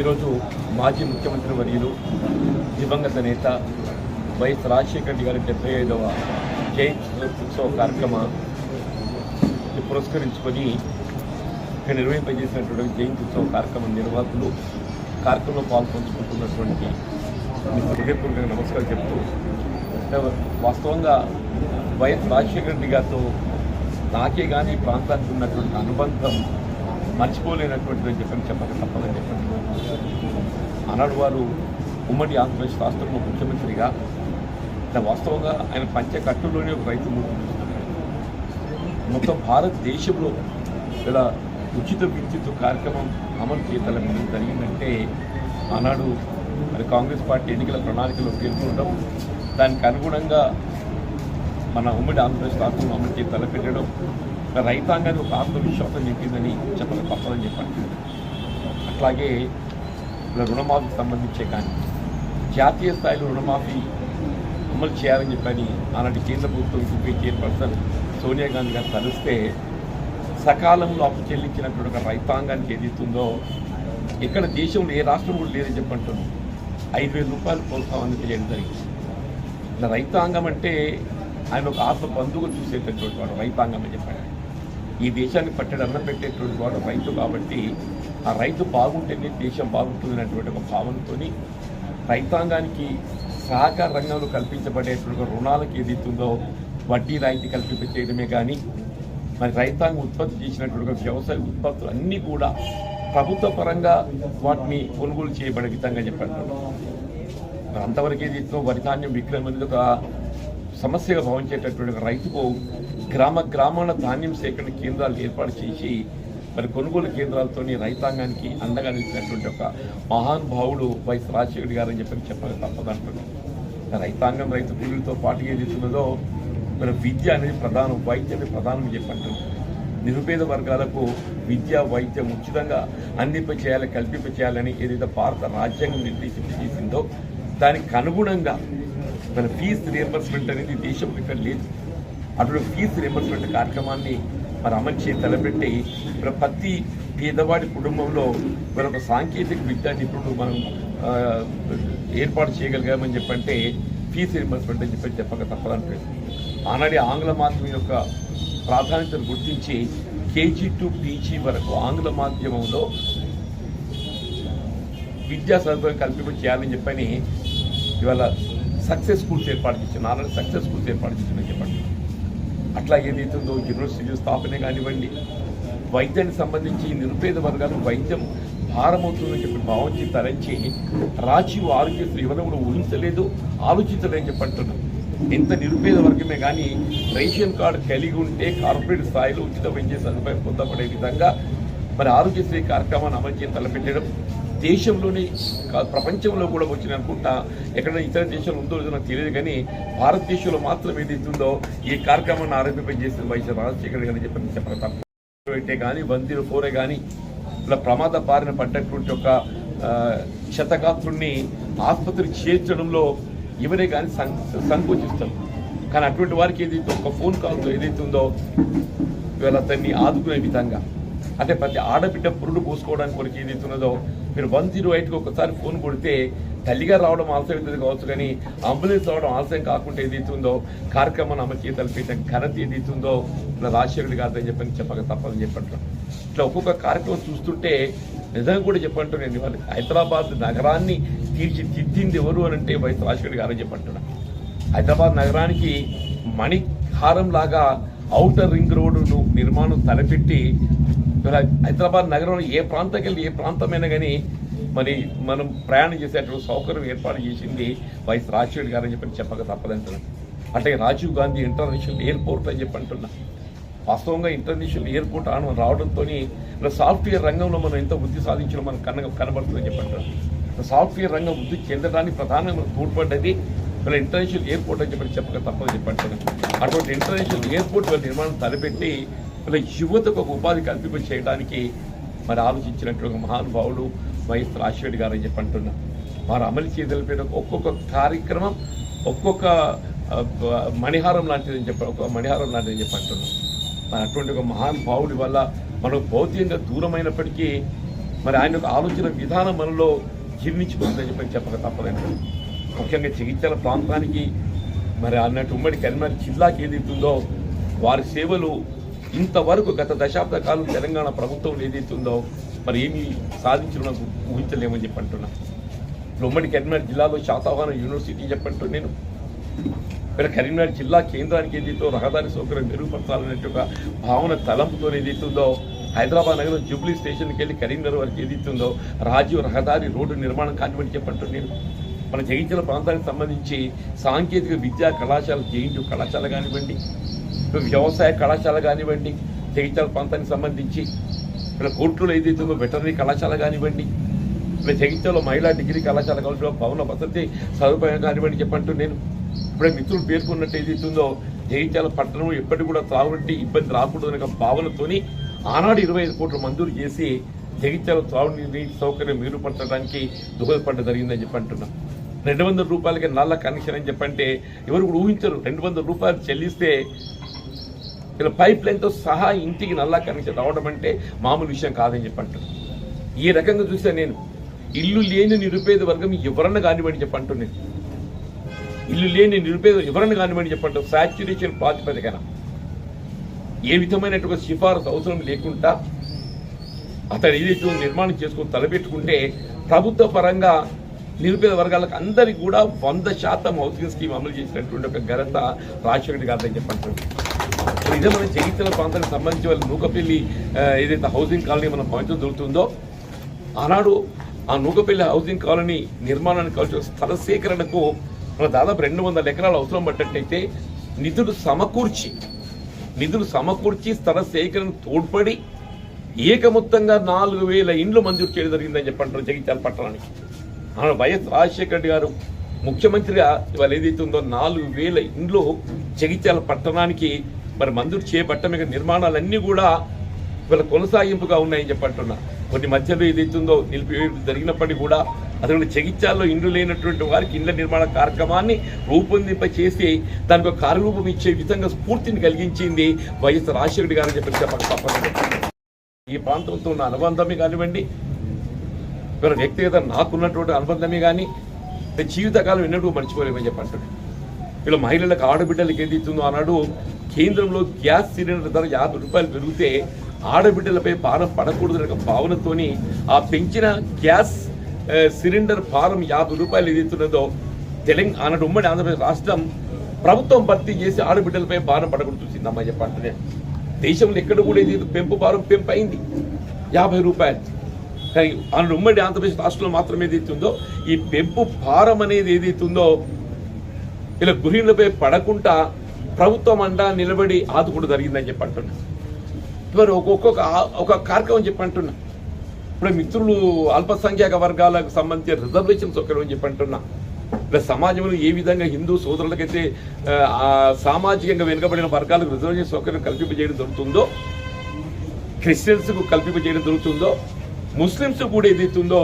ఈరోజు మాజీ ముఖ్యమంత్రి వర్యులు దివంగత నేత వైఎస్ రాజశేఖర రెడ్డి గారి డెబ్బై ఐదవ జయంత్యుత్సవ ఉత్సవ కార్యక్రమాన్ని పురస్కరించుకొని ఇక్కడ నిర్వహింపజేసినటువంటి జయంతి ఉత్సవ కార్యక్రమం నిర్వాహకులు కార్యక్రమంలో పాల్పంచుకుంటున్నటువంటి మీకు హృదయపూర్వకంగా నమస్కారం చెప్తూ వాస్తవంగా వైఎస్ రాజశేఖర రెడ్డి గారితో నాకే కానీ ప్రాంతానికి ఉన్నటువంటి అనుబంధం మర్చిపోలేనటువంటిది అని చెప్పని చెప్పక తప్పదని చెప్పండి. ఆనాడు వారు. ఉమ్మడి ఆంధ్రప్రదేశ్ రాష్ట్రంలో ముఖ్యమంత్రిగా. వాస్తవంగా ఆయన పంచకట్టులోనే ఒక రైతు మొత్తం భారతదేశంలో ఇలా ఉచిత విద్యుత్ కార్యక్రమం అమలు చేయగల జరిగిందంటే ఆనాడు మరి కాంగ్రెస్ పార్టీ ఎన్నికల ప్రణాళికలో పేర్కొనడం దానికి అనుగుణంగా మన ఉమ్మడి ఆంధ్రప్రదేశ్ రాష్ట్రంలో అమలు చేసి తలపెట్టడం రైతాంగానికి ఒక ఆత్మవిశ్వాసం చెప్పిందని చెప్పక తప్పదని చెప్పాను అట్లాగే రుణమాఫీకి సంబంధించే కానీ జాతీయ స్థాయిలో రుణమాఫీ అమలు చేయాలని చెప్పని ఆనాటి కేంద్ర ప్రభుత్వం యూపీ చైర్పర్సన్ సోనియా గాంధీ గారు తలిస్తే సకాలంలో అప్పు చెల్లించినటువంటి ఒక రైతాంగానికి ఏదైతుందో ఇక్కడ దేశంలో ఏ రాష్ట్రం కూడా లేదని చెప్పంటున్నాం ఐదు వేల రూపాయలు ప్రోత్సాహాన్ని తెలియడం జరిగింది. ఇలా రైతాంగం అంటే ఆయన ఒక ఆత్మ బంధువులు చూసేటటువంటి వాడు రైతాంగం అని చెప్పండి ఈ దేశానికి పట్టడి అన్నం పెట్టేటువంటి వాడు రైతు కాబట్టి ఆ రైతు బాగుంటేనే దేశం బాగుంటుంది అనేటువంటి ఒక భావనతోని రైతాంగానికి సహకార రంగంలో కల్పించబడేటువంటి రుణాలకు రుణాలకు ఏదైతుందో వడ్డీ రాయితీ కల్పించేయడమే కానీ మరి రైతాంగం ఉత్పత్తి చేసినటువంటి వ్యవసాయ ఉత్పత్తులు అన్నీ కూడా ప్రభుత్వ పరంగా వాటిని కొనుగోలు చేయబడే విధంగా చెప్పారు. అంతవరకు ఏదైతే వరి ధాన్యం విక్రయం అనేది ఒక సమస్యగా భావించేటటువంటి రైతుకు గ్రామ గ్రామాల ధాన్యం సేకరణ కేంద్రాలు ఏర్పాటు చేసి మరి కొనుగోలు కేంద్రాలతోని రైతాంగానికి అండగా నిలిచినటువంటి ఒక మహానుభావుడు వైఎస్ రాజశేఖర్ గారు అని చెప్పి చెప్పక తప్పదంటున్నాను రైతాంగం రైతు కూలీలతో పాటు ఏది ఉన్నదో మరి విద్య అనేది ప్రధానం వైద్యం అనేది ప్రధానం చెప్పంటున్నాను నిరుపేద వర్గాలకు విద్య వైద్యం ఉచితంగా అందింప చేయాలి కల్పింప చేయాలని ఏదైతే భారత రాజ్యాంగం నిర్దేశించి చేసిందో దానికి అనుగుణంగా మన ఫీజు రియంబర్స్మెంట్ అనేది దేశంలో ఇక్కడ లేదు. అటువంటి ఫీజు రియంబర్స్మెంట్ కార్యక్రమాన్ని మరి అమర్చి తలపెట్టి మరి ప్రతి పేదవాడి కుటుంబంలో మరి ఒక సాంకేతిక విద్యా నిపుణుడు మనం ఏర్పాటు చేయగలిగామని చెప్పంటే ఫీజు రియంబర్స్మెంట్ అని చెప్పి చెప్పక తప్పదంటే ఆనాడు ఆంగ్ల మాధ్యమం యొక్క ప్రాధాన్యతను గుర్తించి కేజీ టు పీజీ వరకు ఆంగ్ల మాధ్యమంలో విద్యా సదుపాయం కల్పింప చేయాలని చెప్పని ఇవాళ సక్సెస్ స్కూల్స్ ఏర్పాటు చేసిన ఆల్రెడీ సక్సెస్ స్కూల్స్ ఏర్పాటు చేసిన చెప్పండి. అట్లా ఏదైతుందో యూనివర్సిటీ స్థాపనే కానివ్వండి. వైద్యానికి సంబంధించి నిరుపేద వర్గాలు వైద్యం భారమవుతుందని చెప్పి భావించి తరించి రాజీవ్ ఆరోగ్యశ్రీ ఎవరు కూడా ఊహించలేదు ఆలోచించలేదని చెప్పి అంటున్నాం ఇంత నిరుపేద వర్గమే కానీ రేషన్ కార్డు కలిగి ఉంటే కార్పొరేట్ స్థాయిలో ఉచిత వైద్య సదుపాయం పొందబడే విధంగా మరి ఆరోగ్యశ్రీ కార్యక్రమాన్ని అమలు చేసి తలపెట్టడం దేశంలోనే కాదు ప్రపంచంలో కూడా వచ్చిన అనుకుంటా. ఎక్కడ ఇతర దేశాలు ఉందో లేదో నాకు తెలియదు కానీ భారతదేశంలో మాత్రం ఏదైతుందో ఈ కార్యక్రమాన్ని ఆరంభింపజేసిన వైఎస్ రాజశేఖర్ గారు చెప్పని చెప్పడం కానీ బందీలు జీరో ఫోరే కానీ ఇలా ప్రమాద బారిన పడ్డటువంటి ఒక ఆ, క్షతగాత్రుణ్ణి ఆసుపత్రికి చేర్చడంలో ఎవరే కానీ సం సంకోచిస్తారు కానీ అటువంటి వారికి ఏదైతే ఒక ఫోన్ కాల్తో ఏదైతే ఉందో ఇవాళ అతన్ని ఆదుకునే విధంగా. అంటే ప్రతి ఆడబిడ్డ పురుడు పోసుకోవడానికి కొరకు ఏదైతే ఉన్నదో మీరు వన్ జీరో ఎయిట్కి ఒకసారి ఫోన్ కొడితే తల్లిగా రావడం ఆలస్యం అవుతుంది కావచ్చు కానీ అంబులెన్స్ రావడం ఆలస్యం కాకుండా ఏదైతే ఉందో కార్యక్రమాన్ని అమలు చేతలు ఘనత ఏదైతే ఉందో ఇలా గారు గారితో చెప్పని చెప్పక తప్పదని చెప్పంటారు ఇట్లా ఒక్కొక్క కార్యక్రమం చూస్తుంటే నిజంగా కూడా చెప్పంటారు నేను. ఇవాళ హైదరాబాద్ నగరాన్ని తీర్చిదిద్దింది ఎవరు అని అంటే వైఎస్ రాజశేఖర్ గారని చెప్పంటున్నా. హైదరాబాద్ నగరానికి మణిహారం లాగా ఔటర్ రింగ్ రోడ్డును నిర్మాణం తలపెట్టి ఇవాళ హైదరాబాద్ నగరంలో ఏ ప్రాంతంకి వెళ్ళి ఏ ప్రాంతమైనా కానీ మరి మనం ప్రయాణం చేసేటువంటి సౌకర్యం ఏర్పాటు చేసింది వైఎస్ రాజశేఖర్ గారు అని చెప్పి చెప్పక తప్పదంటున్నాను అంటే రాజీవ్ గాంధీ ఇంటర్నేషనల్ ఎయిర్పోర్ట్ అని చెప్పి అంటున్నా. వాస్తవంగా ఇంటర్నేషనల్ ఎయిర్పోర్ట్ ఆన రావడంతో ఇలా సాఫ్ట్వేర్ రంగంలో మనం ఎంత వృద్ధి సాధించడం మనకు కన్న కనబడుతుందని చెప్పంటున్నాం సాఫ్ట్వేర్ రంగం వృద్ధి చెందడానికి ప్రధానంగా తోడ్పడ్డది ఇలా ఇంటర్నేషనల్ ఎయిర్పోర్ట్ అని చెప్పి చెప్పక తప్పదని చెప్పంటున్నాం అటువంటి ఇంటర్నేషనల్ ఎయిర్పోర్ట్ వాళ్ళ నిర్మాణం తలపెట్టి ఇలా యువతకు ఒక ఉపాధి కల్పింప చేయడానికి మరి ఆలోచించినట్టు ఒక మహానుభావుడు వైఎస్ రాజశేఖర్ గారు అని చెప్పి అంటున్నా వారు అమలు చేయగలిపిన ఒక్కొక్క కార్యక్రమం ఒక్కొక్క మణిహారం లాంటిది మణిహారం లాంటిదని చెప్పి ఒక మణిహారం లాంటిదని చెప్పి అంటున్నాం మరి అటువంటి ఒక మహానుభావుడి వల్ల మనం భౌతికంగా దూరమైనప్పటికీ మరి ఆయన యొక్క ఆలోచన విధానం మనలో జీర్ణించుకుంటుందని చెప్పి చెప్పక తప్పదండి. ముఖ్యంగా చికిత్సల ప్రాంతానికి మరి అన్నట్టు ఉమ్మడి కరీంనగర్ జిల్లాకి ఏదైతుందో వారి సేవలు ఇంతవరకు గత దశాబ్ద కాలం తెలంగాణ ప్రభుత్వం ఏదైతుందో మరి ఏమీ సాధించడం నాకు ఊహించలేమని చెప్పి అంటున్నా. ఉమ్మడి కరీంనగర్ జిల్లాలో శాతవాహన యూనివర్సిటీ చెప్పంటూ నేను. ఇక్కడ కరీంనగర్ జిల్లా కేంద్రానికి ఏదైతే రహదారి సౌకర్యం మెరుగుపరచాలనే ఒక భావన తలంపుతో ఏదైతుందో హైదరాబాద్ నగరం జూబ్లీ స్టేషన్కి వెళ్ళి కరీంనగర్ వరకు ఏదైతుందో రాజీవ్ రహదారి రోడ్డు నిర్మాణం కానివ్వండి చెప్పంటూ నేను. మన జగించిన ప్రాంతానికి సంబంధించి సాంకేతిక విద్యా కళాశాల జేఎన్యూ కళాశాల కానివ్వండి వ్యవసాయ కళాశాల కానివ్వండి జగిత్యాల ప్రాంతానికి సంబంధించి ఇక్కడ కోర్టులో ఉందో వెటర్నరీ కళాశాల కానివ్వండి ఇక్కడ జగిత్యాల మహిళా డిగ్రీ కళాశాల కావచ్చు భవన వసతి సదుపాయం కానివ్వండి చెప్పంటూ నేను ఇప్పుడే మిత్రులు పేర్కొన్నట్టు ఏదైతుందో జగిత్యాల పట్టణం ఎప్పటికి కూడా త్రాగునట్టు ఇబ్బంది రాకూడదు అనే భావనతోని ఆనాడు ఇరవై ఐదు కోట్లు మంజూరు చేసి జగిత్యాల త్రాగునీటి సౌకర్యం మెరుగుపరచడానికి దోహదపడ్డ జరిగిందని చెప్పంటున్నా. రెండు వందల రూపాయలకి నల్ల కనెక్షన్ అని చెప్పంటే ఎవరు కూడా ఊహించరు. రెండు వందల రూపాయలు చెల్లిస్తే ఇలా పైప్ లైన్తో సహా ఇంటికి నల్లా కనెక్షన్ రావడం అంటే మామూలు విషయం కాదని చెప్పంటారు ఈ రకంగా చూస్తే నేను ఇల్లు లేని నిరుపేద వర్గం ఎవరన్నా కానివ్వండి నేను ఇల్లు లేని నిరుపేద ఎవరన్నా కానివ్వండి చెప్పంటారు సాచ్యురేషన్ ప్రాతిపదికన. ఏ విధమైనటువంటి సిఫారసు అవసరం లేకుండా అతడు ఏదైతే నిర్మాణం చేసుకుని తలపెట్టుకుంటే ప్రభుత్వ పరంగా నిరుపేద వర్గాలకు అందరికీ కూడా వంద శాతం హౌసింగ్ స్కీమ్ అమలు చేసినటువంటి ఒక ఘనత రాజశేఖర్ గారిని చెప్పంటారు నిజమైన మన జగిత్యాల ప్రాంతానికి సంబంధించి వాళ్ళ నూకపల్లి ఏదైతే హౌసింగ్ కాలనీ మనం పంచడం దొరుకుతుందో ఆనాడు ఆ నూకపల్లి హౌసింగ్ కాలనీ నిర్మాణానికి కావాల్సిన స్థల సేకరణకు మన దాదాపు రెండు వందల ఎకరాలు అవసరం పడ్డట్టయితే నిధులు సమకూర్చి నిధులు సమకూర్చి స్థల సేకరణ తోడ్పడి ఏకమొత్తంగా నాలుగు వేల ఇండ్లు మంజూరు చేయడం జరిగిందని చెప్పంటారు జగిత్యాల పట్టణానికి. ఆనాడు వైఎస్ రాజశేఖర రెడ్డి గారు ముఖ్యమంత్రిగా ఇవాళ ఏదైతే ఉందో నాలుగు వేల ఇండ్లు జగిత్యాల పట్టణానికి మరి మంజూరు చేయబట్టమే నిర్మాణాలన్నీ కూడా ఇవాళ కొనసాగింపుగా ఉన్నాయని చెప్పంటున్నా కొన్ని మధ్యలో ఏది ఉందో నిలిపి జరిగినప్పటికీ కూడా అసలు జగిత్యాల్లో ఇండ్లు లేనటువంటి వారికి ఇండ్ల నిర్మాణ కార్యక్రమాన్ని రూపొందింప చేసి దానికి ఒక కార్యరూపం ఇచ్చే విధంగా స్ఫూర్తిని కలిగించింది వైఎస్ రాజశేఖర్ గారు చెప్పి చెప్పక ఈ ప్రాంతంతో ఉన్న అనుబంధమే కానివ్వండి ఇవాళ వ్యక్తిగత నాకున్నటువంటి అనుబంధమే కానీ జీవితకాలం ఎన్నడూ మర్చిపోలేమని చెప్పంటాడు ఇలా మహిళలకు ఆడబిడ్డలకు ఏది ఇస్తుందో అన్నాడు కేంద్రంలో గ్యాస్ సిలిండర్ ధర యాభై రూపాయలు పెరిగితే ఆడబిడ్డలపై భారం పడకూడదు అనే భావనతోని ఆ పెంచిన గ్యాస్ సిలిండర్ భారం యాభై రూపాయలు ఏదైతున్నదో తెలంగాణ ఆనాడు ఉమ్మడి ఆంధ్రప్రదేశ్ రాష్ట్రం ప్రభుత్వం భర్తీ చేసి ఆడబిడ్డలపై భారం పడకూడదు చూసిందమ్మా చెప్పంటే దేశంలో ఎక్కడ కూడా ఇది పెంపు భారం పెంపు అయింది యాభై రూపాయలు. కానీ ఆనాడు ఉమ్మడి ఆంధ్రప్రదేశ్ రాష్ట్రంలో మాత్రం ఏదైతుందో ఈ పెంపు భారం అనేది ఏదైతుందో ఇలా గృహిణులపై పడకుండా ప్రభుత్వం అంట నిలబడి ఆదుకుంటూ జరిగిందని చెప్పి అంటున్నా. మరి ఒక్కొక్క ఒక కార్యక్రమం చెప్పి అంటున్నా. ఇప్పుడు మిత్రులు అల్పసంఖ్యాక వర్గాలకు సంబంధించిన రిజర్వేషన్ సౌకర్యం చెప్పి అంటున్నా. ఇలా సమాజంలో ఏ విధంగా హిందూ సోదరులకైతే సామాజికంగా వెనుకబడిన వర్గాలకు రిజర్వేషన్ సౌకర్యం కల్పింపజేయడం జరుగుతుందో క్రిస్టియన్స్కు కల్పింపజేయడం జరుగుతుందో ముస్లిమ్స్ కూడా ఏదైతుందో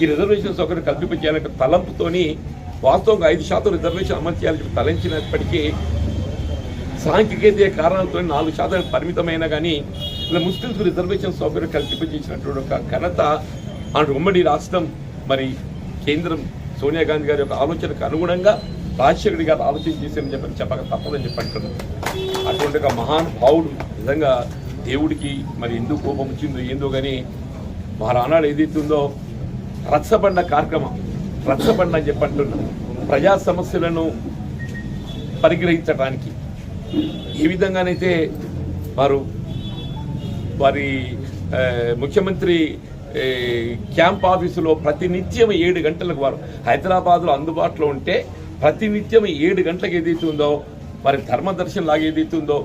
ఈ రిజర్వేషన్ సౌకర్యం కల్పింపజేయాలనే తలంపుతోని వాస్తవంగా ఐదు శాతం రిజర్వేషన్ అమలు చేయాలని తలంచినప్పటికీ సాంకేతిక కారణాలతో నాలుగు శాతం పరిమితమైన కానీ ఇలా ముస్లింస్కు రిజర్వేషన్ సౌకర్యం కల్పింపజేసినటువంటి ఒక ఘనత అటు ఉమ్మడి రాష్ట్రం. మరి కేంద్రం సోనియా గాంధీ గారి యొక్క ఆలోచనకు అనుగుణంగా రాజశేఖర్ గారు ఆలోచన చేశారని చెప్పని చెప్పక తప్పదని చెప్పి అంటున్నాను. అటువంటి ఒక మహాన్ భావుడు నిజంగా దేవుడికి మరి ఎందుకు కోపం వచ్చిందో ఏందో కానీ వారు ఆనాడు ఏదైతే ఉందో రచ్చబండ కార్యక్రమం రచ్చబండ అని చెప్పి అంటున్నాను. ప్రజా సమస్యలను పరిగ్రహించడానికి ఏ విధంగానైతే వారు వారి ముఖ్యమంత్రి క్యాంప్ ఆఫీసులో ప్రతినిత్యం ఏడు గంటలకు వారు హైదరాబాద్లో అందుబాటులో ఉంటే ప్రతినిత్యం ఏడు గంటలకు ఏదైతే ఉందో వారి ధర్మదర్శనం లాగా ఏదైతే ఉందో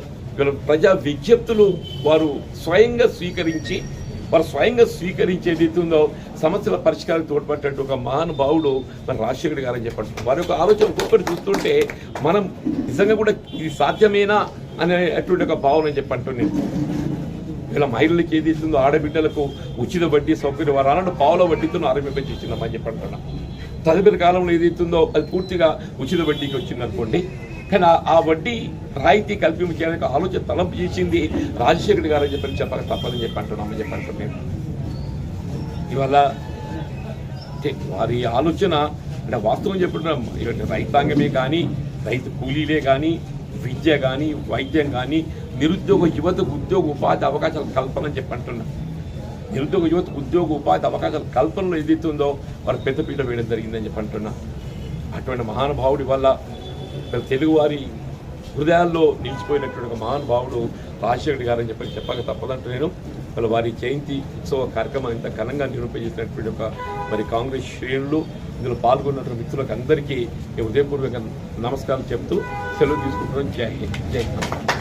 ప్రజా విజ్ఞప్తులు వారు స్వయంగా స్వీకరించి వారు స్వయంగా స్వీకరించేది ఏదైతే ఉందో సమస్యల పరిష్కారం తోడ్పడ్డట్టు ఒక మహానుభావుడు మన రాజశేఖర్ గారు అని చెప్పండి. వారి యొక్క ఆలోచన ఒక్కొక్కటి చూస్తుంటే మనం నిజంగా కూడా ఇది సాధ్యమేనా అనేటువంటి ఒక భావన చెప్పంటూ నేను. ఇలా మహిళలకు ఏది ఇస్తుందో ఆడబిడ్డలకు ఉచిత వడ్డీ సౌకర్యం వారు అన్నట్టు పావుల వడ్డీతో ఆరంభించి ఇచ్చిందమ్మని తదుపరి కాలంలో ఏది ఇస్తుందో అది పూర్తిగా ఉచిత వడ్డీకి వచ్చిందనుకోండి. కానీ ఆ- వడ్డీ రాయితీ కల్పింపు చేయడానికి ఆలోచన తలంపు చేసింది రాజశేఖర్ గారు అని చెప్పని చెప్పక తప్పదని చెప్పి అంటున్నామని చెప్పి అంటున్నాను ఇవాళ వారి ఆలోచన అంటే వాస్తవం చెప్పడం రైతాంగమే కానీ రైతు కూలీలే కానీ విద్య కానీ వైద్యం కానీ నిరుద్యోగ యువతకు ఉద్యోగ ఉపాధి అవకాశాలు కల్పనని చెప్పి అంటున్నా. నిరుద్యోగ యువతకు ఉద్యోగ ఉపాధి అవకాశాలు కల్పనలో ఏదైతే వారు పెద్దపీట వేయడం జరిగిందని చెప్పి అంటున్నా. అటువంటి మహానుభావుడి వల్ల మన తెలుగువారి హృదయాల్లో నిలిచిపోయినటువంటి ఒక మహానుభావుడు రాజశేఖర్ గారు అని చెప్పి చెప్పక తప్పదంటూ నేను వాళ్ళ వారి జయంతి ఉత్సవ కార్యక్రమం ఇంత ఘనంగా నిరూపించినటువంటి ఒక మరి కాంగ్రెస్ శ్రేణులు. ఇందులో పాల్గొన్నటువంటి మిత్రులకు అందరికీ ఈ హృదయపూర్వక నమస్కారం చెప్తూ సెలవు తీసుకుంటున్నాను జై హింద్. జై హింద్.